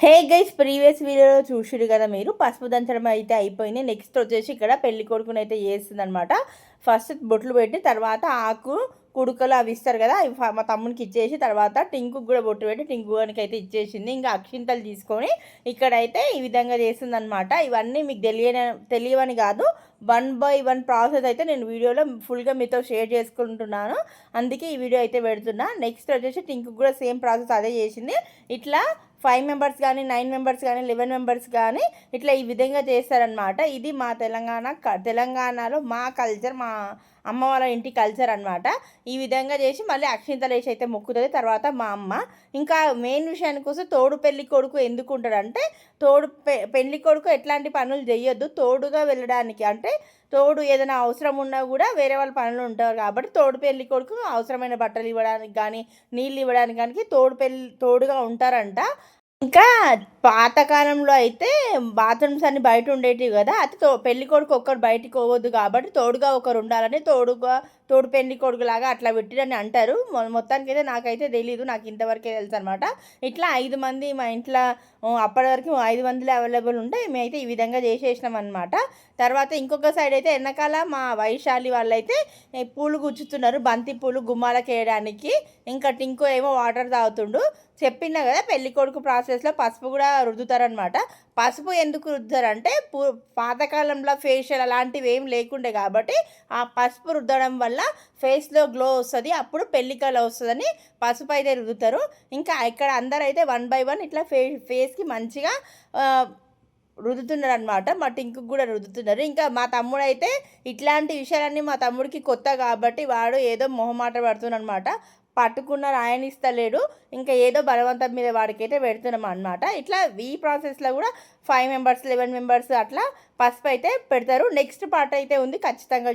Hey guys previous వీడియోలో చూసిరు కదా మీరు? పసుపు దంచడం అయితే అయిపోయింది. నెక్స్ట్ వచ్చేసి ఇక్కడ పెళ్ళి కొడుకుని అయితే చేస్తుంది అనమాట ఫస్ట్ బొట్లు పెట్టి తర్వాత ఆకు కుడుకలు అవి ఇస్తారు కదా అవి మా తమ్మునికి ఇచ్చేసి తర్వాత టింకు కూడా బొట్టు పెట్టి టింకు గారికి అయితే ఇచ్చేసింది. ఇంకా అక్షింతలు తీసుకొని ఇక్కడైతే ఈ విధంగా చేస్తుంది అనమాట ఇవన్నీ మీకు తెలియని తెలియవని కాదు. వన్ బై వన్ ప్రాసెస్ అయితే నేను వీడియోలో ఫుల్గా మీతో షేర్ చేసుకుంటున్నాను. అందుకే ఈ వీడియో అయితే పెడుతున్నా. నెక్స్ట్ వచ్చేసి టింకు కూడా సేమ్ ప్రాసెస్ అదే చేసింది. ఇట్లా ఫైవ్ మెంబర్స్ కానీ నైన్ మెంబర్స్ కానీ లెవెన్ మెంబర్స్ కానీ ఇట్లా ఈ విధంగా చేస్తారనమాట ఇది మా తెలంగాణ క- తెలంగాణలో మా కల్చర్ మా అమ్మ వాళ్ళ ఇంటి కల్చర్ అనమాట ఈ విధంగా చేసి మళ్ళీ అక్షింతలేసి అయితే మొక్కుతుంది. తర్వాత మా అమ్మ. ఇంకా మెయిన్ విషయానికి వస్తే తోడు పెళ్ళి కొడుకు ఎందుకు ఉంటాడంటే తోడు పె పెళ్ళి కొడుకు ఎట్లాంటి పనులు చేయొద్దు తోడుగా వెళ్ళడానికి అంటే తోడు ఏదైనా అవసరం ఉన్నా కూడా వేరే వాళ్ళ పనులు ఉంటారు కాబట్టి తోడు పెళ్ళి కొడుకు అవసరమైన బట్టలు ఇవ్వడానికి కానీ నీళ్ళు ఇవ్వడానికి కానీ తోడు పెళ్ళి తోడుగా ఉంటారంట. ఇంకా పాతకాలంలో అయితే బాత్రూమ్స్ అన్ని బయట ఉండేటివి కదా. అది తో పెళ్ళి కొడుకు ఒక్కరు బయటికి పోవద్దు కాబట్టి తోడుగా ఒకరు ఉండాలని తోడుగా తోడు పెళ్ళి కొడుకులాగా అట్లా పెట్టిరని అంటారు. మొత్తానికి అయితే నాకైతే తెలియదు నాకు ఇంతవరకే తెలుసు అనమాట ఇట్లా ఐదు మంది మా ఇంట్లో అప్పటి వరకు ఐదు మందిలో అవైలబుల్ ఉంటే మేమైతే ఈ విధంగా చేసేసినాం అనమాట తర్వాత ఇంకొక సైడ్ అయితే వెనకాల మా వైశాలి వాళ్ళైతే పూలు గుచ్చుతున్నారు. బంతి పూలు గుమ్మాలకు వేయడానికి ఇంకా టింకో ఏమో వాటర్ తాగుతుండు. చెప్పినా కదా పెళ్ళి కొడుకు ప్రాసెస్లో పసుపు కూడా రుద్దుతారనమాట పసుపు ఎందుకు రుద్దారంటే పూ పాతకాలంలో ఫేషియల్ అలాంటివి ఏం లేకుండే కాబట్టి ఆ పసుపు రుద్దడం వల్ల ఫేస్లో గ్లో వస్తుంది అప్పుడు పెళ్ళికలు వస్తుందని పసుపు అయితే రుద్దుతారు. ఇంకా ఇక్కడ అందరూ అయితే వన్ బై వన్ ఇట్లా ఫే ఫేస్కి మంచిగా రుద్దుతున్నారు అనమాట మా టింకు కూడా రుద్దుతున్నారు. ఇంకా మా తమ్ముడు అయితే ఇట్లాంటి విషయాలన్నీ మా తమ్ముడికి కొత్త కాబట్టి వాడు ఏదో మొహమాట పడుతున్నాడు అనమాట పట్టుకున్న రాయనిస్తలేడు ఇంకా ఏదో బలవంతం మీద వాడికైతే పెడుతున్నాం అనమాట ఇట్లా ఈ ప్రాసెస్లో కూడా ఫైవ్ మెంబర్స్ లెవెన్ మెంబర్స్ అట్లా పసుపు అయితే పెడతారు. నెక్స్ట్ పార్ట్ అయితే ఉంది ఖచ్చితంగా